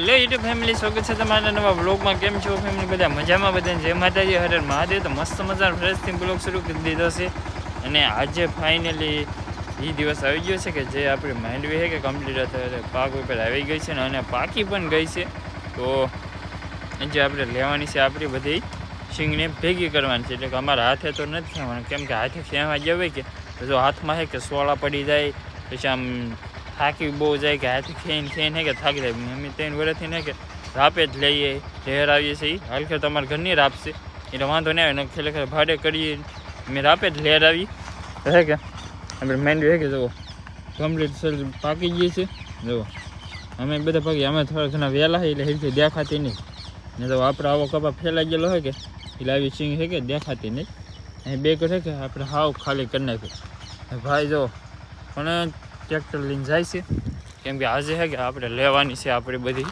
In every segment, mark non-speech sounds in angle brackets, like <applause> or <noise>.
Hello YouTube family, સ્વાગત છે તમારા નવા બ્લોગમાં કેમ છો ફેમિલી? બધા મજામાં? બધા જય માતાજી. હરે મહાદેવ. તો મસ્ત મજાનો ફ્રેશથી બ્લોગ શરૂ કરી દીધો છે. અને આજે ફાઇનલી એ દિવસ આવી ગયો છે કે જે આપણી માંડવી છે કે કમ્પ્લીટ પાક ઉપર આવી ગઈ છે અને પાકી પણ ગઈ છે. તો જે આપણે લેવાની છે આપણી બધી સિંગને ભેગી કરવાની છે. એટલે કે અમારા હાથે તો નથી ખેવાનું કેમ કે હાથે ખેવા જવાય કે જો હાથમાં છે કે સોળા પડી જાય, પછી આમ થાકી બહુ જાય કે હાથ ખેઈને ખેઈને હે કે થાકી જાય. અમે ત્રણ વર્ષથી નહીં કે રાપે જ લઈએ લહેર આવીએ છીએ. હાલ કે તમારા ઘરની રાપ છે એટલે વાંધો નહીં આવે ખરેખર ભાડે કરીએ. અમે રાપે જ લહેર આવી. હે કે આપણે માંડવી હે કે જુઓ. કમ્પ્લીટ સર પાકી ગઈ છે. જુઓ. અમે બધા પાકી અમે થોડા ઘણા વહેલા એટલે હેરથી દેખાતી નહીં. ને તો આપણે આવો કપા ફેલાઈ ગયેલો હોય કે? એટલે આવી સિંગ છે કે, દેખાતી નહીં. અહીં બે છે કે, આપણે હાવ ખાલી કરી નાખ્યું ભાઈ જો પણ ટ્રેક્ટર લઈને જાય છે. કેમ કે આજે હે કે આપણે લેવાની છે આપણી બધી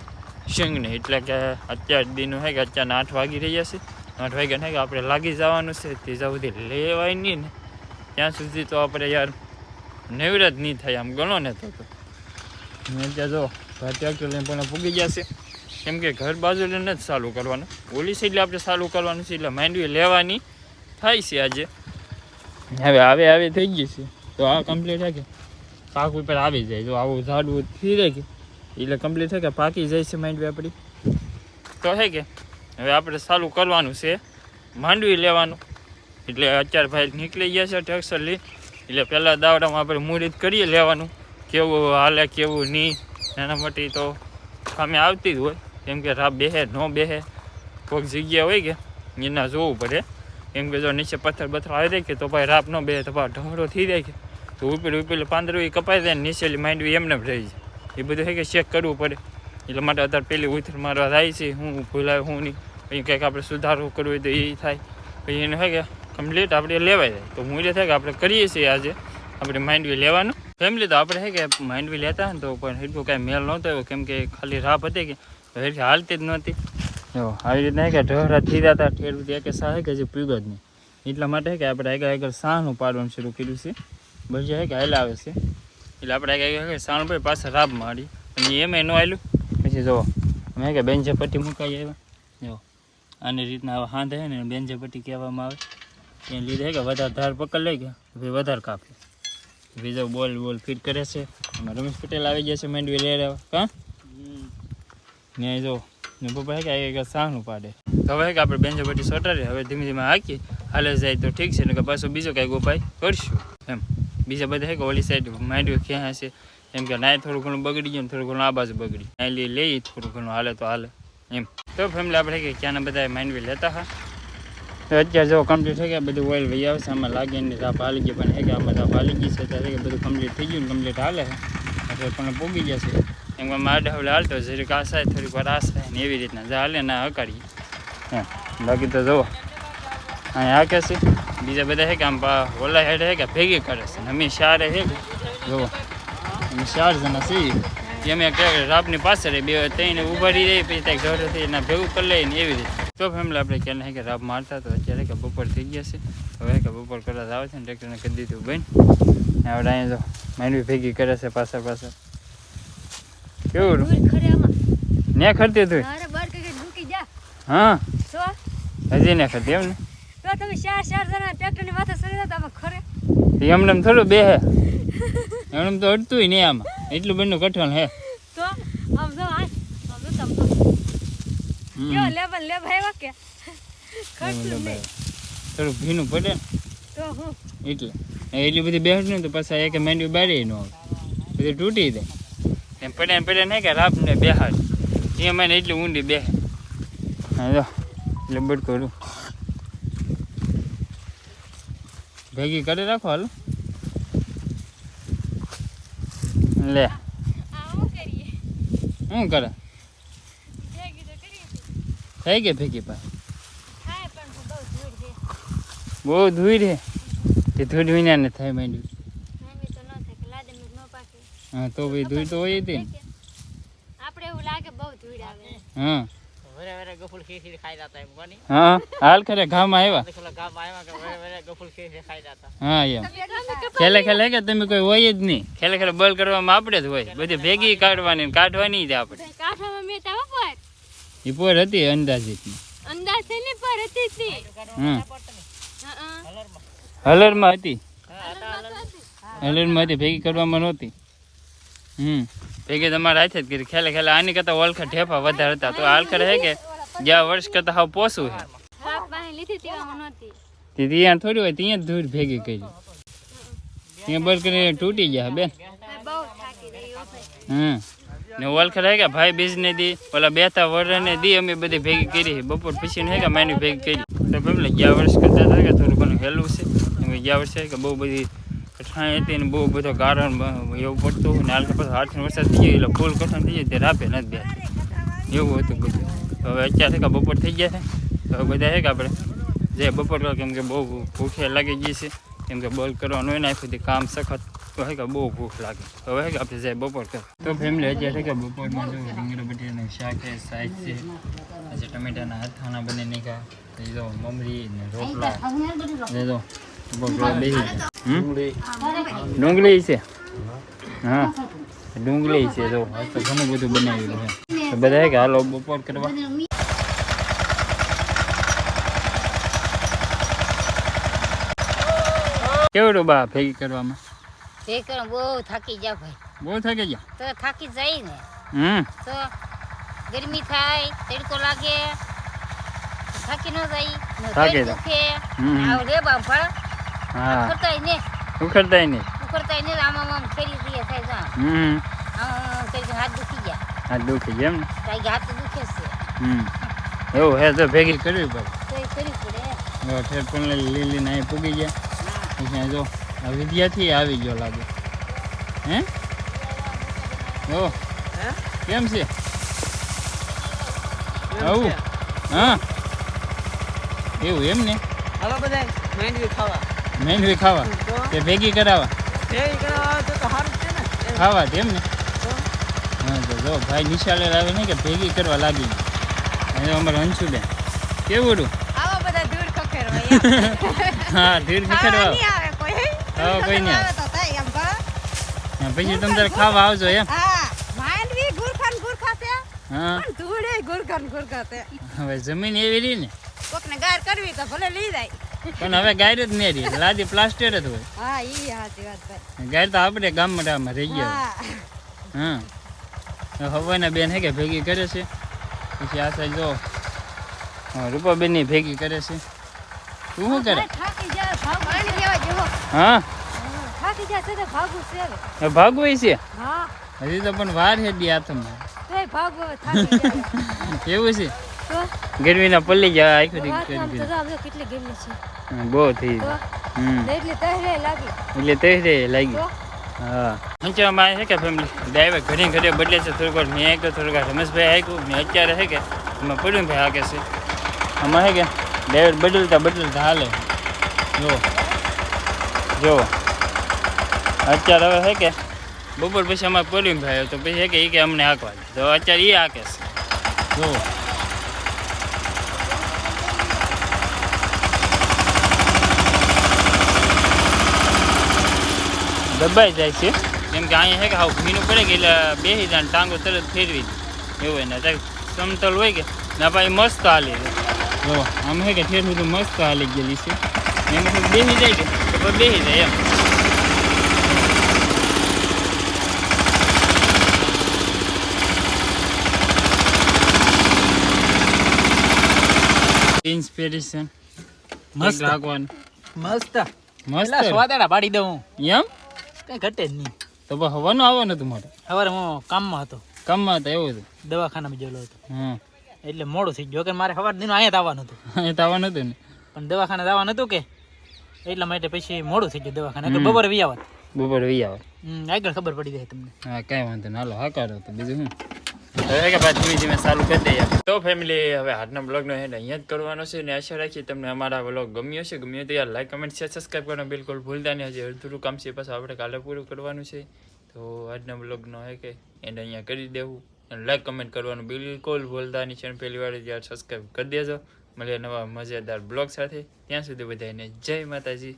શીંગને. એટલે કે અત્યાર દીનું હે કે અત્યારના આઠ વાગી રહ્યા છે. આઠ વાગ્યા ને કે આપણે લાગી જવાનું છે. ત્રીજા સુધી લેવાય નહીં ને, ત્યાં સુધી તો આપણે યાર નવરત નહીં થાય આમ ગણો ને તો તો. મેં ત્યાં જો ટ્રેક્ટર લઈને પણ પૂગી ગયા છે. કેમ કે ઘર બાજુ લઈને જ ચાલુ કરવાનું. ઓલી સાઈડ આપણે ચાલુ કરવાનું છે એટલે માંડવી લેવાની થાય છે આજે. હવે આવે આવે થઈ ગઈ છે. તો આ કમ્પ્લીટ છે કે? પાક ઉપર આવી જાય. જો આવું ઝાડવું થઈ જાય કે, એટલે કમ્પ્લીટ થાય કે પાકી જાય છે માંડવી આપણી તો હે કે, હવે આપણે ચાલુ કરવાનું છે. માંડવી લેવાનું. એટલે અત્યારે ભાઈ નીકળી ગયા છે ટ્રેક્ટર લઈ. એટલે પહેલાં દાવડામાં આપણે મુહૂર્ત કરીએ લેવાનું. કેવું હાલે, કેવું નહીં, એના મોટી તો સામે આવતી જ હોય. કેમ કે રાબ બેહે, ન બેહે. કોઈક જગ્યા હોય કે, એના જોવું પડે. કેમ કે જો નીચે પથ્થર બથ્થર આવી જાય કે તો ભાઈ રાપ ન બેહે તો ભાઈ ઢગડો થઈ જાય કે. તો ઉપર ઉપર પાંદરવી કપાઈ જાય ને નીચેલી માંડવી એમને જ રહી એ બધું છે કે ચેક કરવું પડે. એટલા માટે અત્યારે પેલી ઉથર મારવા થાય છે. હું ભૂલાય હું નહીં. પછી કંઈક આપણે સુધારો કરવો હોય તો એ થાય. પછી એને છે કે કમ્પ્લીટ આપણે લેવાય જાય. તો મૂલ્ય થાય કે આપણે કરીએ છીએ આજે આપણે માંડવી લેવાનું. ફેમિલી તો આપણે છે કે માંડવી લેતા તો પણ એટલું કાંઈ મેલ નહોતો આવ્યો કેમ કે ખાલી રાપ હતી કે એટલી હાલતી જ નહોતી. જો, આવી રીતના કે ઢોરા થઈ જતા ઠેર એક સાહે કે હજી પીગો જ નહીં. એટલા માટે કે આપણે આગળ આગળ સાહનું પાડવાનું શરૂ કર્યું છે. છે કે હાલ આવે છે. એટલે આપણે કહીએ આગળ સાણ પર પાછા રાબ મારી. અને એમાં એનું આવેલું પછી જો અમે કે બેન્ચે પટ્ટી મુકાઈ આવ્યા. જો આની રીતના હાંધે છે ને બેન્જે પટ્ટી કહેવામાં આવે. એને લીધે કે વધારે ધાર પકડ લઈ ગયા ભાઈ વધારે કાપે. બીજો બોલ બોલ ફિટ કરે છે. એમાં રમેશ પટેલ આવી ગયા છે મેન્ડવી લઈ રહ્યા હા? ને જો. ને પપ્પા કે એક સાહનું પાડે. તો હવે કે આપણે બેન્જે પટ્ટી સોટાડી હવે ધીમે ધીમે હાકી હાલે જાય તો ઠીક છે. ને કે પાછો બીજો કાંઈક ઉપાય કરશું. એમ. બીજા બધા કે ઓલી સાઈડ માંડવી ક્યાં હશે એમ કે નાય થોડું ઘણું બગડી ગયું થોડું ઘણું આ બાજુ બગડી નાય લઈ થોડું ઘણું હાલે તો હાલે. એમ. તો ફેમિલી આપણે કે ક્યાંના બધા માંડવી લેતા હા? તો અત્યારે જો કમ્પ્લીટ થઈ ગયા બધું ઓઇલ વહી આવશે, આમાં લાગે ને રાપ હાલી ગઈ પણ હે કે આમાં રાપ હાલી ગઈ છે ત્યારે કે બધું કમ્પ્લીટ થઈ ગયું ને કમ્પ્લીટ હાલે છે પણ પૂગી જશે એમ મારે હવે હાલતો જરીક આશાય થોડીક વાર આશાય ને એવી રીતના હાલે ના હકાડીએ હા, બાકી તો જુઓ. અહીંયા હાકે છે? બીજા બધા છે કે આમ ઓલા હેડ છે કે ભેગી કરે છે? અમે શારે હે જુઓ. અમે ચાર જણા છીએ. એમ કે રાપની પાછળ બે ત્રણ ઊભા રહી રહી પછી ત્યાં ઘર થઈ એના ભેગું કરી લઈને એવી રીતે. તો ફેમિલી આપણે ક્યાં નહીં કે રાપ મારતા તો અત્યારે કે બપોર થઈ ગયા છે. હવે કે બપોર કદાચ આવે છે ને ટ્રેક્ટરને કરી દીધું બેન. આપણે અહીંયા જો માંડવી ભેગી કરે છે પાછળ પાછળ કેવું ને ખરતી તું? હા. હજી ને ખરતી એમ ને? તો તમે ચાર ચાર જણા ટ્રેક્ટરની માથે સરી જતા આમાં ખરે? એમને એમ થોડું બે હે. એમને તો અડતું નહીં આમાં. એટલું બંને કઠણ હે. તો આમ જો આ આમ જો તમ. કેવો લેબલ લેબ આવ્યા કે? ખર્ચું નહીં. થોડું ભીનું પડે તો હું? એટલે. એટલી બધી બેઠ ને તો પાછા એક માંડવી બારી ન આવે બધી તૂટી જાય. એમ પડે પડે નહીં કે રાપ ને બેહાડ. એ મને એટલી ઊંડી બેહે. હા જો. એટલે બડ કરું ભેગી કરી રાખો હાલ. લે. શું કરે? થઈ ગઈ ભેગી પાસે બહુ ધૂળ છે તે ધોઈ વિના ને થાય પાકે હા તો ભાઈ ધોઈ તો હોય હતી આપણે એવું લાગે બહુ ધૂળ આવે. હા. ગફુલ ખીચડી ખાઈ જતા એમ કોની હા હાલ ખરે ઘામાં આવ્યા? દેખોલા ગામ આવ્યા કે વેરે વેરે ગફુલ ખીચડી ખાઈ જતા. હા એમ. ખેલે ખેલે કે તમે કોઈ હોય જ નહીં. ખેલે ખેલે બળ કરવામાં આપણે જ હોય. બધી ભેગી કાઢવાની કાઢવાની જ આપણે. કાઢવામાં મે તા ઉપર એ પોર હતી અંદાજિત અંદાજ છે ને પર હતી જ હા હમ. હં, હં. હલરમાં. હતી. હલરમાં હતી ભેગી કરવામાં નહોતી. હમ. ભેગી તમારે હાથે જ કરી. ખેલે ખેલે આની કરતા ઓળખા ઠેફા વધારે હતા તો આલખર હે કે જ્યાં વર્ષ કરતા હાવ પોસું છે બાપ પાસે લીધી તેવામાં નહોતી તે ત્યાં થોડી હોય ત્યાં જ ધૂળ ભેગી કરી ત્યાં બળ કરીને તૂટી ગયા બેન મેં બહુ થાકી ગઈ હો ભાઈ. હમ ને ઓળખર હે કે ભાઈ બીજને દી ઓલા બેતા વરને દી અમે બધી ભેગી કરી છે. બપોર પછી હે કે માની ભેગી કરી તો પેલા ગયા વર્ષ કરતા હતા કે થોડું ઘણું હેલું છે એમ કે ગયા વર્ષે કે બહુ બધી કઠણાઈ હતી ને બહુ બધો ગારણ બ- એવું પડતું ને હાલ પછી હાથનો વરસાદ થઈ ગયો એટલે ફૂલ કઠણ થઈ જાય તે રાપે નથી બે એવું હતું બધું હવે અત્યારે કે બપોર થઈ ગયા છે. તો બધા છે કે આપણે જે બપોર કરો કેમ કે બહુ ભૂખે લાગી ગઈ છે. કેમ કે બોલ કરવાનું હોય ને આખું કામ સખત, તો હે કે બહુ ભૂખ લાગે. તો હવે કે આપણે જાય બપોર કરો તો ફેમિલી અત્યારે કે બપોરમાં જો રીંગણ બટેટાનું શાક છે સાઈઝ છે. આજે ટમેટાના હાથાના બને નીકળ્યા લઈ જો મમરી ને રોટલા. લઈ જો. હમ? ડુંગળી છે. હા, ડુંગળી છે, જો. તો ઘણું બધું બનાવેલું છે. બધા કે હાલો બપોર કરવા. કેવડું બા ભેગી કરવામાં? ભેગી બહુ થાકી જા ભાઈ. બહુ થાકી જા તો થાકી જાય ને. હમ. તો ગરમી થાય તડકો લાગે થાકી ન જાય થાકી. દુખે આવ રે બાપા હા. ઉખડતાય ને. ઉખડતાય ને ઉખડતાય ને આમ આમ ફેરી દઈએ થાય જા હમ. આમ કરી હાથ દુખી ગયા. હા દુખે છે એમ ને? કાંઈ હાથ દુખે છે. હમ. એવું હે તો ભેગી કરવી પડે. કરવી પડે ઠેર પણ લીલી ના પૂગી ગયા. પછી જો આ વિદ્યાર્થી આવી ગયો લાગે. હે? ઓ. કેમ છે? આવું? હા. એવું એમ ને? હાલો બધા મેંડવી ખાવા. મેંડવી ખાવા. કે ભેગી કરાવવા. ભેગી કરવા તો સારું છે ને. ખાવા જેમ ને? જો ભાઈ નિશાલે આવે ને કે ભેગી કરવા લાગી ગઈ. અમારે અંશુબેન કેવડું આવો બધા દૂર ખખેર હા હા કોઈ નહીં આવે. તો થાય એમ હા, પછી તમે તારે ખાવા આવજો એમ. હા માંડવી ગુરખાન ગુરખા છે હા ધૂળે ગુરખાન ગુરખા છે હવે જમીન એવી રહી ને. કોકને ગાર કરવી તો ભલે લઈ જાય. પણ હવે ગાયર જ નહીં રહી લાદી પ્લાસ્ટર જ હોય. હા ઈ સાચી વાત ભાઈ ગાયર તો આપણે ગામમાં રહી ગયા. હા. હા. હવાના બેન હે કે ભેગી કરે છે? પછી આ સાઈડ જો. રૂપાબેનની ભેગી કરે છે. તું શું કરે? થાકી જાય ભાગવું પાણી લેવા જેવો. હા? થાકી ભાગવું છે હજી તો પણ વાર છે દી હાથમાં <laughs> એવું છે? તો? ગરમીના પલ્લી જાય આખું કેટલી ગરમી છે. બહુ થઈ ને એટલી તહેરે લાગી. એટલે લાગી. પંચમાં છે કે ફેમિલી ડ્રાઈવર ઘડી ઘડી બદલે છે. થોડીક વાર મેં આવ્યો થોડીક વાર રમેશભાઈ આવ્યું મેં અત્યારે છે કે, એમાં પડ્યું ભાઈ હાકે છે. આમાં છે કે ડ્રાઈવર બદલતા બદલતા હાલે. જો જો અત્યારે હવે છે કે, બપોર પછી અમારે પડ્યું ભાઈ, તો પછી કે એ કે અમને હાંકવા તો અત્યારે એ હાકે છે. જો દબાઈ જાય છે. કેમ કે અહીંયા છે કે હાવ ભીનું પડે કે એટલે બેસી જાય ટાંગો તરત ફેરવી દે. એવું હોય ને સમતલ હોય કે ના ભાઈ મસ્ત હાલી છે. જો આમ છે કે ઠેર તો મસ્ત હાલી ગયેલી છે. એમાં થોડું બેસી જાય કે તો બેસી જાય એમ. ઇન્સ્પિરેશન મસ્ત. ભગવાન મસ્ત. મસ્ત. સ્વાદેડા પાડી દઉં એમ? કઈ ઘટે જ નહીં. તો હવાનું ને તું મારે સવારે હું કામમાં હતો. કામમાં હતા એવું હતું? દવાખાનામાં ગયેલો હતો. એટલે મોડું થઈ ગયું. કે મારે સવાર દિન અહીંયા આવવાનું હતું. અહીંયા આવવાનું હતું ને? પણ દવાખાને જવાનું હતું કે? એટલા માટે પછી મોડું થઈ ગયું દવાખાને. એટલે. બપોરે વી આવત. બપોરે વી આવે હમ, આગળ ખબર પડી જાય તમને. હા કઈ વાંધો ના હાલો હાકારો તો બીજું શું? હવે ભાઈ ધીમે ધીમે ચાલુ કરી દઈએ. તો ફેમિલી હવે આજના બ્લોગનો હેડ અહીંયા જ કરવાનો છે ને આશા રાખીએ તમને અમારા બ્લોગ ગમ્યો છે ગમ્યો તો યાર લાઈક કમેન્ટ શેર સબસ્ક્રાઈબ કરવાનું બિલકુલ ભૂલતા નહીં. હજી અડધું કામ છે, પાછું આપણે કાલે પૂરું કરવાનું છે. તો આજના બ્લોગનો હે કે એન્ડ અહીંયા કરી દેવું. લાઈક કમેન્ટ કરવાનું બિલકુલ ભૂલતા નહીં. છે પહેલી વાર યાર સબસ્ક્રાઈબ કરી દેજો. મળીએ નવા મજેદાર બ્લોગ સાથે. ત્યાં સુધી બધાને જય માતાજી.